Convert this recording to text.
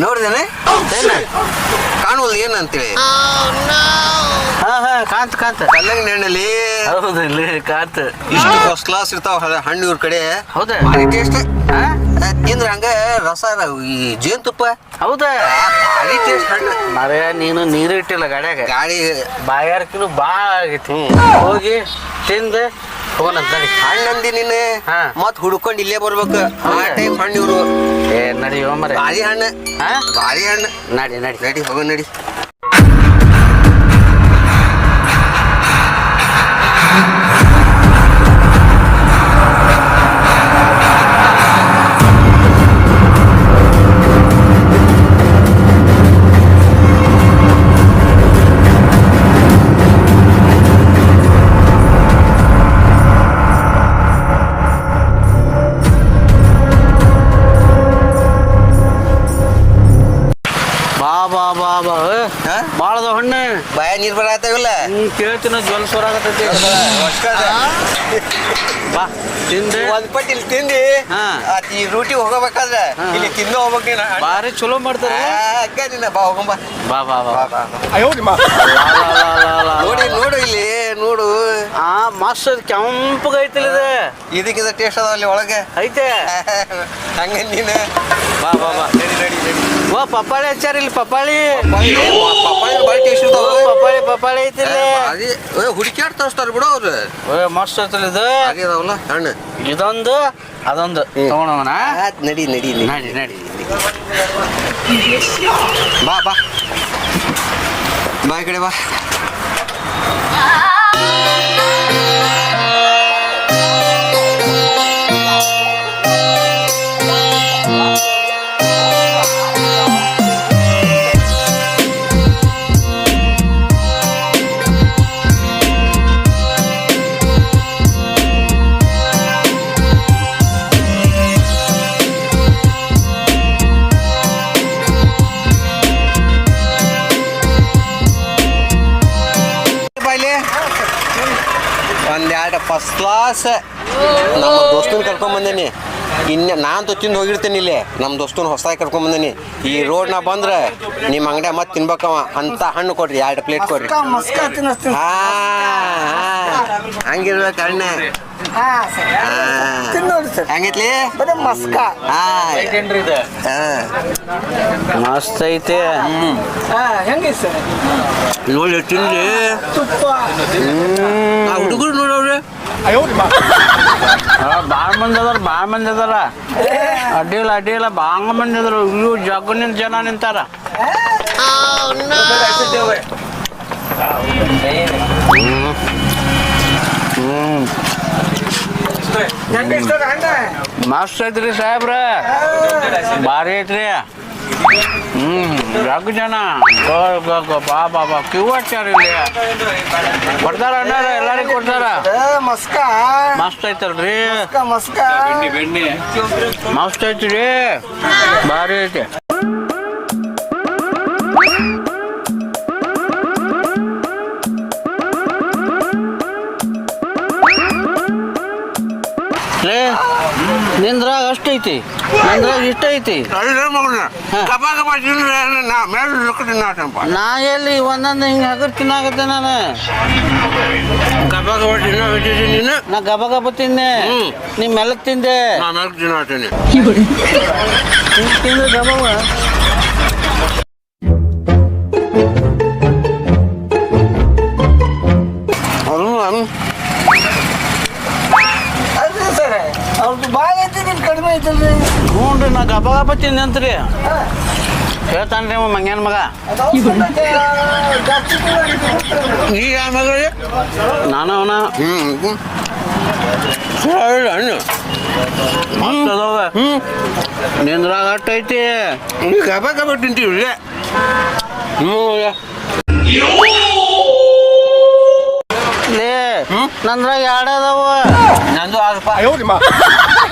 ನೋಡಿದೇನೆ ಏನ? ಕಾಣುವಲ್ಲ ಏನಂತೇಳಿ ಹಾ ಹಾ ಕಾಂತ ಕಾಂತ ಕಲ್ಲಂಗಡಿ ಹಣ್ಣಲ್ಲಿ ಹೌದು ಇಲ್ಲಿ ಕಾಂತ ಇಷ್ಟು ಫಸ್ಟ್ ಕ್ಲಾಸ್ ಇರ್ತಾವ ಹ- ಹಣ್ಣು ಇವ್ರ ಕಡೆ. ಹೌದಾ? ಭಾರಿ ಟೇಸ್ಟ್? ತಿಂದ್ರ ಹಂಗ ರಸ ಅದ, ಈ ಜೇನುತುಪ್ಪ. ಹೌದಾ? ಆ, ಭಾರಿ ಟೇಸ್ಟ್ ಹಣ್ಣು. ಮರ ನೀನು ನೀರು ಇಟ್ಟಿಲ್ಲ ಗಾಡ್ಯಾಗ. ಗಾಡಿ ಬಾಯಾರ್ಕಿನು ಭಾಳ ಆಗೈತಿ. ಹೋಗಿ ತಿಂದು ಹೋಗೋಣಂತ ನಡಿ ಹಣ್ಣಂದಿ ನೀನು. ಹಾ. ಮತ್ ಹುಡ್ಕೊಂಡ್ ಇಲ್ಲೇ ಬರ್ಬೇಕು. ಆ ಟೈಪ್ ಹಣ್ಣು ಇವ್ರು. ಏ ನಡಿ ಮರ. ಭಾರಿ ಹಣ್ಣು. ಹಾ? ಭಾರಿ ಹಣ್ಣು. ನಡಿ ನಡಿ. ನಡಿ ಹೋಗೋ ನಡಿ. ಏ, ಹಾ? ಭಾಳದ ಹಣ್ಣು. ಬಾಯ ನೀರ್ ಬರತ್ತಾವಿಲ್ಲ ಹ್ಮ್ ಕೇಳ್ತೀನ ಜ್ವಲ್ ಸ್ವರ ಆಗತೈತಿ ಬಾ ತಿಂದೆ. ಒಂದ್ ಪಟ್ ಇಲ್ಲಿ ತಿಂದಿ. ಹಾ. ಅದ್ ಈ ರೂಟಿ ಹೋಗಬೇಕಾದ್ರೆ ಹಾ. ಇಲ್ಲಿ ತಿಂದು ಹೋಗ್ಬೇಕು ನೀನು. ಬಾರಿ ಭಾರಿ ಚಲೋ ಮಾಡ್ತಾರೆ. ಆ, ಅಕ್ಕ ನಿನ್ನ ಬಾ ಹೋಗಂಬ ಬಾ. ಬಾ ಬಾ ಬಾ, ಬಾ, ಬಾ. ಲಾ, ಲಾ, ಲಾ, ಲಾ, ಲಾ. ನೋಡಿ ನೋಡು ಇಲ್ಲಿ ನೋಡು. ಆ ಮಸ್ತ್ ಕೆಂಪಗೈತಿಲ್ಲ ಇದು ಇದಕ್ಕಿದ ಟೇಸ್ಟ್ ಅದಾವ ಅಲ್ಲಿ ಒಳಗೆ. ಐತೆ. ಹಂಗ ನೀನು. ಬಾ ಬಾ ಬಾ. ನಡಿ ನಡಿ ನಡಿ ಓ ಪಪ್ಪಾಳಿ ಹಚ್ಚಾರ ಇಲ್ಲಿ ಪಪ್ಪಾಳಿ. ಪಪ್ಪಾಳಿ ಭಾರಿ ಟೇಸ್ಟ್ ಇರ್ತಾವ ಪಪ್ಪಾಳಿ ಪಪ್ಪಾಳಿ ಐತಿಲ್ಲ ಹುಡುಕ್ಯಾಡ್ ತೋರಿಸ್ತಾರ ಬಿಡು ಅವ್ರು. ಓ ಮಸ್ತ್ ಐತಲ್ಲ ಇದು. ಹಾಗೆ ಅದಾವಲ್ಲ ಹಣ್ಣು. ಇದೊಂದು ಅದೊಂದು. ತಗೊಂಡೋಣ ನಡಿ. ನಡಿ ನಡಿ ನಡಿ. ಬಾ ಬಾ. ಬಾ ಈ ಕಡೆ ಬಾ. ಒಂದೆರಡು ಫಸ್ಟ್ ಕ್ಲಾಸ್ ನಮ್ಮ ದೋಸ್ತನ ಕರ್ಕೊಂಡ್ ಬಂದೇನಿ. ಇನ್ನ ನಾನ್ ತಿಂದು ಹೋಗಿರ್ತೇನೆ ಇಲ್ಲಿ. ನಮ್ಮ ದೋಸ್ತನ ಹೊಸದಾಗಿ ಕರ್ಕೊಂಡ್ ಬಂದೇನಿ. ಈ ರೋಡ್ನ ಬಂದ್ರೆ ನಿಮ್ಮ ಅಂಗಡಿ ಮತ್ತೆ ತಿನ್ಬೇಕವ. ಅಂತ ಹಣ್ಣು ಕೊಡ್ರಿ ಎರಡು ಪ್ಲೇಟ್ ಕೊಡ್ರಿ. ಹಾ ಹಂಗಿರ್ಬೇಕು ಹಣ್ಣೆ ಹಾ. ಹೆಂಗೈತ್ಲಿ? ಮಸ್ಕ. ಹಾ. ಐತೇನ್ರಿ ಇದು ಹಾ. ಮಸ್ತ್ ಐತೆ ನೋಡಿ ತಿನ್ಲಿ. ಹುಡುಗರು ನೋಡವ್ರೆ ಭಾಳ ಮಂದಿ ಅದಾರ ಭಾಳ ಮಂದಿ ಅದಾರ. ಅಡ್ಡಿಲ್ಲ ಅಡ್ಡಿಲ್ಲ ಭಾಳ ಮಂದಿ ಅದಾರ. ಇವು ಜಗ್ಗನಿಂದ ಜನ ನಿಂತಾರ. ಮಸ್ತ್ ಐತ್ರಿ ಸಾಹೇಬ್ರ. ಭಾರಿ ಐತ್ರಿ. ಹ್ಮ್ ಜಗ್ ಜನ ಗೋ, ಬಾ ಬಾ ಬಾ. ಕ್ಯೂ ಹಚ್ಚಾರ ಇಲ್ಲಿ? ಕೊಡ್ತಾರ ಅಣ್ಣಾರ ಎಲ್ಲರಿಗೂ ಕೊಡ್ತಾರ? ಮಸ್ಕ. ಮಸ್ತ್ ಐತಲ್ರಿ. ಮಸ್ಕ ಮಸ್ತ್ ಐತ್ರಿ. ಭಾರಿ ಐತಿ. ನಿಂದ್ರಾಗ ಅಷ್ಟೈತಿ. ನಿಂದ್ರಾಗ ಇಷ್ಟ ಐತಿ. ಕಬಾ ನಾ ಮೇಲೆ ನಾ ಎಲ್ಲಿ ಒಂದೊಂದು ಹಿಂಗೆ ಹಗರ್ ತಿನ್ನಾಗತ್ತೆ ನಾನು. ತಿನ್ನ ನೀನು? ನಾ ಗಬ ಗಬ ತಿಂದೆ. ನೀ ಮೆಲ್ಲಕ್ ತಿಂದೆ. ನಾ ಮೇಲೆ ತಿನ್ನಾಟೇನೆ ನೀ ತಿಂದ್ರೆ ನಾ ಗಪ ಗಪ ತಿಂದಂತ್ರಿ ಹೇಳ್ತಾನೆ ರೀ ಮಂಗ್ಯಾನ ಮಗ. ಈಗ ನೀ ಆಮೇಲೆ ನಾನು ಅವನ. ಹ್ಮ್. ಹಣ್ಣು ಮಸ್ತ್ ಅದಾವ? ಹ್ಮ್. ನಿಂದ್ರಾಗ ಅಟ್ಟ ಐತಿ. ನೀ ಗಪ ಗಪ ತಿಂತೀವಿ ಹ್ಞೂ ಲೇ ಹ್ಮ್? ನಂದ್ರಾಗ ಎರಡು ಅದಾವ. ನಂದು